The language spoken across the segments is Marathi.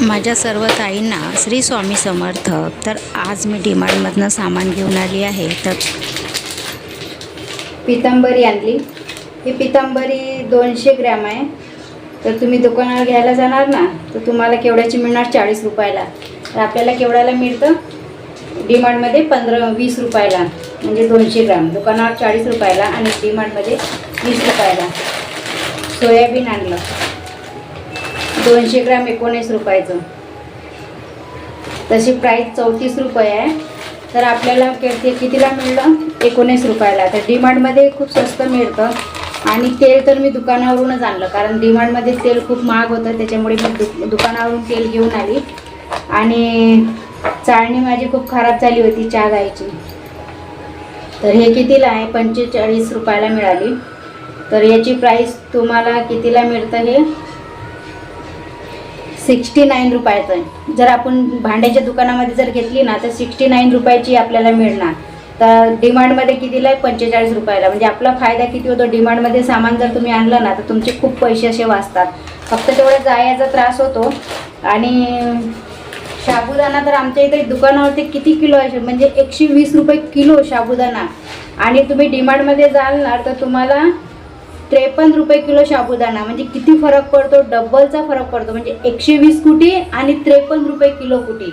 माझ्या सर्व ताईंना श्री स्वामी समर्थ. तर आज मी डिमांडमधनं सामान घेऊन आली आहे. तर पितांबरी आणली. ही पितांबरी दोनशे ग्रॅम आहे. तर तुम्ही दुकानावर घ्यायला जाणार ना तर तुम्हाला केवढ्याची मिळणार? चाळीस रुपयाला. तर आपल्याला केवढ्याला मिळतं? डिमांडमध्ये पंधरा वीस रुपयाला. म्हणजे दोनशे ग्रॅम. दुकानावर चाळीस रुपयाला आणि डिमांडमध्ये वीस रुपयाला. सोयाबीन आणलं. दोनशे ग्रॅम एकोणीस रुपयाचं. तशी प्राईस चौतीस रुपये आहे. तर आपल्याला के- ते कितीला मिळलं? एकोणीस रुपयाला. तर डिमांडमध्ये खूप स्वस्त मिळतं. आणि तेल तर मी दुकानावरूनच आणलं. कारण डिमांडमध्ये तेल खूप महाग होतं. त्याच्यामुळे मी दु दुकानावरून तेल घेऊन आली. आणि चाळणी माझी खूप खराब झाली होती चहा गायची तर हे कितीला आहे? पंचेचाळीस रुपयाला मिळाली. तर याची प्राईस तुम्हाला कितीला मिळतं हे सिक्स्टी नाईन रुपयाचं आहे. जर आपण भांड्याच्या दुकानामध्ये जर घेतली ना तर सिक्स्टी नाईन रुपयाची आपल्याला मिळणार. तर डिमांडमध्ये कितीला आहे? पंचेचाळीस रुपयाला. म्हणजे आपला फायदा किती होतो? डिमांडमध्ये सामान जर तुम्ही आणलं ना तर तुमचे खूप पैसे असे वाचतात. फक्त तेवढं जायचा त्रास होतो. आणि साबुदाणा तर आमच्या इथे दुकानावरती किती किलो आहे? म्हणजे एकशे वीस रुपये किलो साबुदाणा. आणि तुम्ही डिमांडमध्ये जाल ना तर तुम्हाला त्रेपन्न रुपये किलो साबुदाणा म्हणजे किती फरक पडतो? डबलचा फरक पडतो. म्हणजे एकशे वीस कुटी आणि त्रेपन्न रुपये किलो कुटी.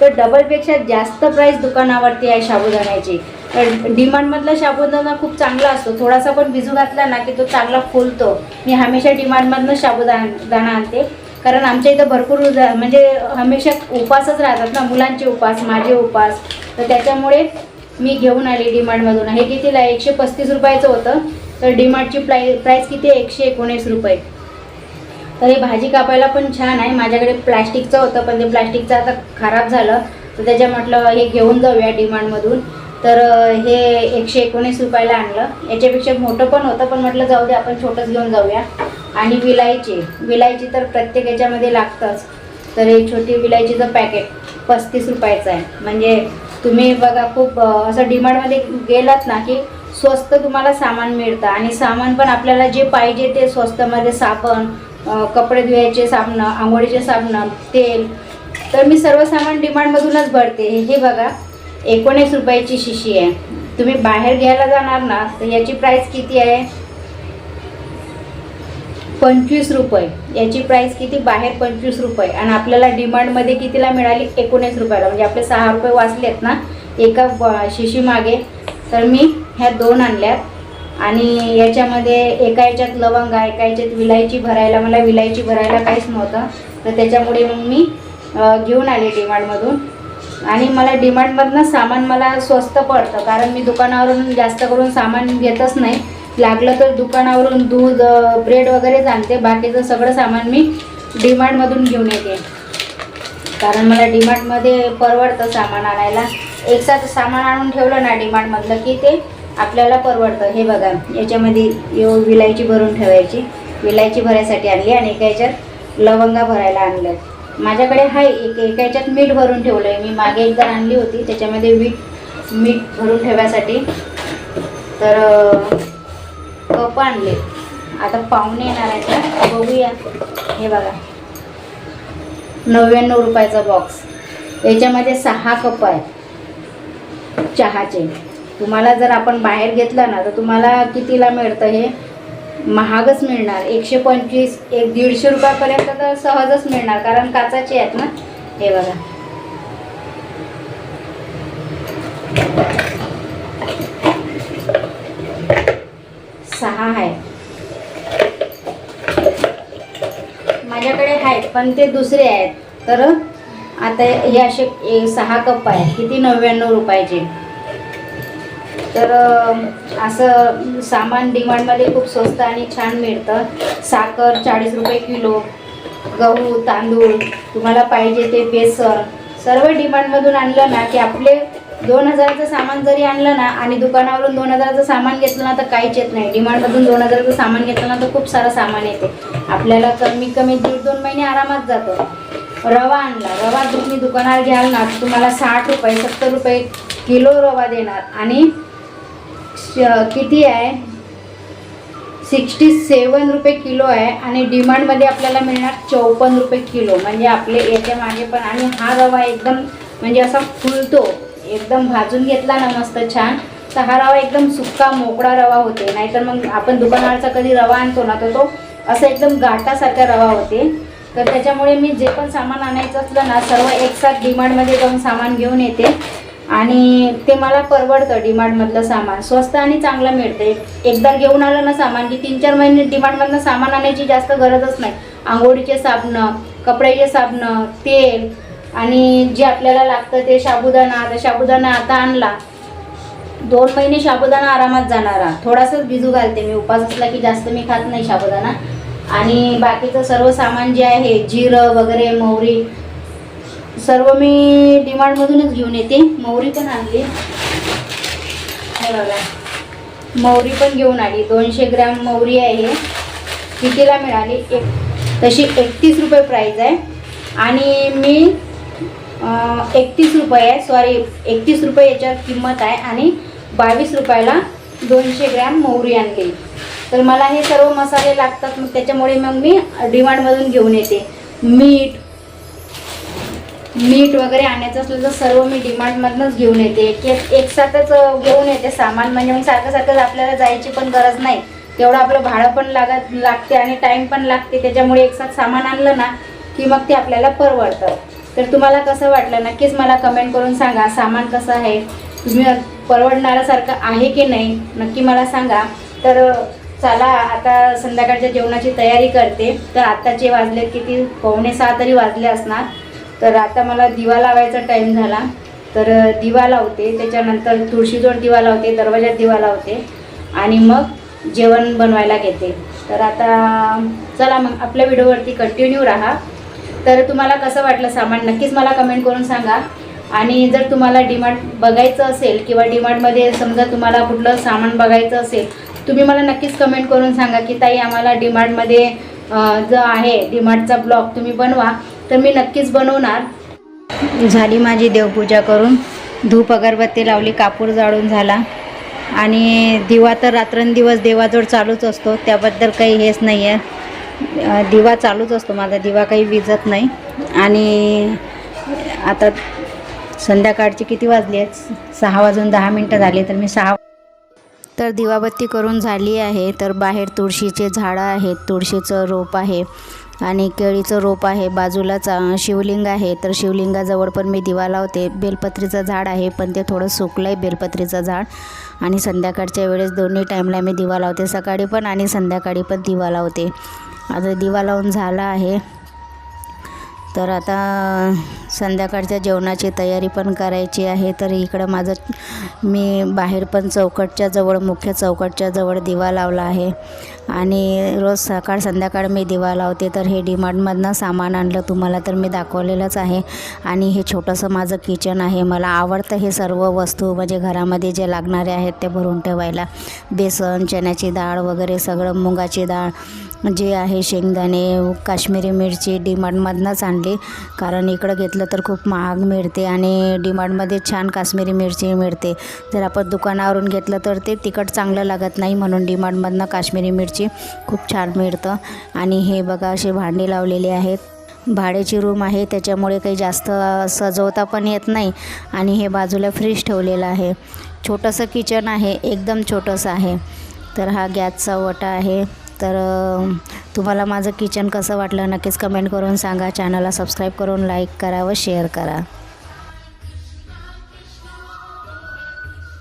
तर डबलपेक्षा जास्त प्राईस दुकानावरती आहे साबुदाण्याची तर डिमांडमधला साबुदाणा खूप चांगला असतो. थोडासा पण भिजू घातला ना की तो चांगला फुलतो. मी हमेशा डिमांडमधनं साबुदाणा दाणा आणते. कारण आमच्या इथं भरपूर म्हणजे हमेशा उपासच राहतात ना मुलांचे उपास माझे उपास. तर त्याच्यामुळे मी घेऊन आली डिमांडमधून हे कितीला एकशे पस्तीस रुपयाचं होतं. तर डीमार्टची प्राई प्राईस किती आहे? एकशे एकोणीस रुपये. तर हे भाजी कापायला पण छान आहे. माझ्याकडे प्लॅस्टिकचं होतं पण ते प्लॅस्टिकचं आता खराब झालं. तर त्याच्या म्हटलं हे घेऊन जाऊया डिमांडमधून तर हे एकशे एकोणीस रुपयाला आणलं. याच्यापेक्षा मोठं पण होतं पण म्हटलं जाऊ दे आपण छोटंच घेऊन जाऊया. आणि विलायची. विलायची तर प्रत्येक याच्यामध्ये लागतंच. तर हे छोटी विलायचीचं पॅकेट पस्तीस रुपयाचं आहे. म्हणजे तुम्ही बघा खूप असं डिमांडमध्ये गेलात ना की स्वस्त तुम्हाला सामान मिळतं. आणि सामान पण आपल्याला जे पाहिजे ते स्वस्तमध्ये साबण कपडे धुवायचे साबणं आंघोळीचे साबणं तेल. तर मी सर्व सामान डिमांडमधूनच भरते. हे बघा एकोणीस रुपयाची शिशी आहे. तुम्ही बाहेर घ्यायला जाणार ना तर याची प्राईस किती आहे? पंचवीस रुपये. याची प्राईस किती? बाहेर पंचवीस रुपये. आणि आपल्याला डिमांडमध्ये कितीला मिळाली? एकोणीस रुपयाला. म्हणजे आपले सहा रुपये वाचलेत ना एका शिशीमागे तर मी ह्या दोन आणल्यात. आणि याच्यामध्ये एका याच्यात लवंग आहे एका याच्यात विलायची भरायला मला विलायची भरायला काहीच नव्हतं. तर त्याच्यामुळे मग मी घेऊन आले डिमांडमधून आणि मला डिमांडमधनं सामान मला स्वस्त पडतं कारण मी दुकानावरून जास्त करून सामान घेतच नाही. लागलं तर दुकानावरून दूध ब्रेड वगैरेच आणते बाकीचं सगळं सामान मी डिमांडमधून घेऊन येते. कारण मला डिमांडमध्ये परवडतं सामान आणायला. एकसाथ सामान आणून ठेवलं ना डिमांडमधलं की ते आपल्याला परवडतं. हे बघा याच्यामध्ये येऊ विलायची भरून ठेवायची. विलायची भरायसाठी आणली आणि एका याच्यात लवंगा भरायला आणलं माझ्याकडे आहे एक एका याच्यात मीठ भरून ठेवलं आहे मी मागे एकदा आणली होती. त्याच्यामध्ये मीठ मीठ भरून ठेवायसाठी तर कप आणले. आता पाहुणे येणार आहेत बघूया. हे बघा. नव्याण्णव रुपयाचा बॉक्स याच्यामध्ये सहा कप आहे चहाचे. तुम्हाला जर आपण बाहेर घेतलं ना तर तुम्हाला कितीला मिळतं हे? महागच मिळणार. एकशे पंचवीस एक दीडशे रुपयापर्यंत तर सहजच मिळणार कारण काचाचे आहेत ना? हे बघा. सहा आहे माझ्याकडे आहेत पण ते दुसरे आहेत. तर आता हे असे ए- सहा कप आहेत. किती? नव्याण्णव रुपयाचे. तर असं सामान डिमांडमध्ये खूप स्वस्त आणि छान मिळतं. साखर चाळीस रुपये किलो गहू तांदूळ तुम्हाला पाहिजे ते बेसन. सर्व डिमांडमधून आणलं ना की आपले दोन हजाराचं सामान जरी आणलं ना आणि दुकानावरून दोन हजाराचं सामान घेतलं ना तर काहीच येत नाही. डिमांडमधून दोन हजाराचं सामान घेतलं ना तर खूप सारं सामान येते. आपल्याला कमी कमी दीड दोन महिने आरामात जातं. रवा आणला. रवा तुम्ही दुकानात घ्याल ना तुम्हाला साठ रुपये सत्तर रुपये किलो रवा देणार. आणि श- किती आहे? सिक्स्टी सेवन रुपये किलो आहे आणि डिमांडमध्ये आपल्याला मिळणार चौपन्न रुपये किलो. म्हणजे आपले येते मागे पण आणि हा रवा एकदम म्हणजे असा फुलतो. एकदम भाजून घेतला ना मस्त छान तर हा रवा एकदम सुक्का मोकळा रवा होते. नाहीतर मग आपण दुकानावरचा कधी रवा आणतो ना तर तो असा एकदम गाठासारखा रवा होते. तर त्याच्यामुळे मी जे पण सामान आणायचं असलं ना सर्व एकसाथ डिमांडमध्ये जाऊन सामान घेऊन येते. आणि ते मला परवडतं डिमांडमधलं सामान. स्वस्त आणि चांगलं मिळते. एकदा घेऊन आलं ना सामान की तीन चार महिने डिमांडमधनं सामान आणायची जास्त गरजच नाही. आंघोळीचे साबणं कपड्याचे साबणं तेल आणि जे आपल्याला लागतं ते साबुदाणा आता साबुदाणा आता आणला. दोन महिने साबुदाणा आरामात जाणारा. थोडासाच भिजू घालते मी. उपास असला की जास्त मी खात नाही साबुदाणा आणि बाकीचं सर्व सामान जे आहे जिरं वगैरे मोहरी सर्व मी डिमांडमधूनच घेऊन येते. मोहरी पण आणली. हे बघा. मोहरी पण घेऊन आली. दोनशे ग्रॅम मोहरी आहे. कितीला मिळाली? एक तशी एकतीस रुपये प्राईज आहे. आणि मी एकतीस रुपये आहे. सॉरी एकतीस रुपये याच्यावर किंमत आहे. आणि बावीस रुपयाला दोनशे ग्रॅम मोहरी आणली. तर मला हे सर्व मसाले लागतात मग त्याच्यामुळे मग मी डिमांडमधून घेऊन येते. मीठ मीठ वगैरे आणायचं असलं तर सर्व मी डिमांडमधनंच घेऊन येते. एक एकसाथच घेऊन येते सामान म्हणजे मग सारखं सारखं आपल्याला जायची पण गरज नाही. तेवढं आपलं भाडं पण लागत लागते आणि टाईम पण लागते. त्याच्यामुळे एकसाथ सामान आणलं ना की मग ते आपल्याला परवडतं. तर तुम्हाला कसं वाटलं? नक्कीच मला कमेंट करून सांगा सामान कसं आहे? तुम्ही परवडणाऱ्यासारखं आहे की नाही? नक्की मला सांगा. तर चला आता संध्याकाळच्या जेवणाची तयारी करते. तर आत्ताचे वाजले किती? पावणे सहा तरी वाजले असणार. तर आता मला दिवा लावायचा टाईम झाला. तर दिवा लावते. त्याच्यानंतर तुळशीजवळ दिवा लावते दरवाजात दिवा लावते. आणि मग जेवण बनवायला घेते. तर आता चला मग आपल्या व्हिडिओवरती कंटिन्यू राहा. तर तुम्हाला कसं वाटलं सामान? नक्कीच मला कमेंट करून सांगा. आणि जर तुम्हाला डिमांड बघायचं असेल किंवा डिमांडमध्ये समजा तुम्हाला कुठलं सामान बघायचं असेल तुम्ही मला नक्कीच कमेंट करून सांगा की ताई आम्हाला डीमार्टमध्ये जो आहे डीमार्टचा ब्लॉग तुम्ही बनवा. तर मी नक्कीच बनवणार. झाली माझी देवपूजा करून. धूप अगरबत्ती लावली कापूर जाळून झाला. आणि दिवा तर रात्रंदिवस देवाजवळ चालूच असतो. त्याबद्दल काही हेच नाही आहे दिवा चालूच असतो माझा. दिवा काही विजत नाही. आणि आता संध्याकाळची किती वाजली आहेत? सहा वाजून दहा मिनटं झाली तर मी सहा तर दिवाबत्ती करून झाली आहे. तर बाहेर तुळशीचे झाडं आहेत. तुळशीचं रोप आहे आणि केळीचं रोप आहे. बाजूलाच शिवलिंग आहे. तर शिवलिंगाजवळ पण मी दिवा लावते. बेलपत्रीचं झाड आहे पण ते थोडं सुकलं आहे बेलपत्रीचं झाड. आणि संध्याकाळच्या वेळेस दोन्ही टाईमला मी दिवा लावते. सकाळी पण आणि संध्याकाळी पण दिवा लावते. आता दिवा लावून झाला आहे. तर आता संध्याकाळच्या जेवणाची तयारी पण करायची आहे. तर इकडं माझं मी बाहेर पण चौकटच्या जवळ मुख्य चौकटच्या जवळ दिवा लावला आहे. आणि रोज सकाळ संध्याकाळ मी दिवा लावते. तर हे डीमार्टमधनं सामान आणलं तुम्हाला तर मी दाखवलेलंच आहे. आणि हे छोटंसं माझं किचन आहे. मला आवडतं हे सर्व वस्तू म्हणजे घरामध्ये जे लागणारे आहेत ते भरून ठेवायला. बेसन चण्याची डाळ वगैरे सगळं मुगाची डाळ जे आहे शेंगदाणे काश्मीरी मिरची डीमार्टमधनंच आणली. कारण इकडं घेतलं तर खूप महाग मिळते आणि डीमार्टमध्ये छान काश्मीरी मिरची मिळते. जर आपण दुकानावरून घेतलं तर ते तिखट चांगलं लागत नाही म्हणून डीमार्टमधनं काश्मीरी मिरची खूप छान मिळतं. आणि हे बघा असे भांडी लावलेली आहेत. भाड्याची रूम आहे त्याच्यामुळे काही जास्त सजवता पण येत नाही. आणि हे बाजूला फ्रीज ठेवलेलं आहे. छोटंसं किचन आहे एकदम छोटंसं आहे. तर हा गॅसचा वटा आहे. तर तुम्हाला माझं किचन कसं वाटलं नक्कीच कमेंट करून सांगा. चॅनलला सबस्क्राईब करून लाईक करा व शेअर करा.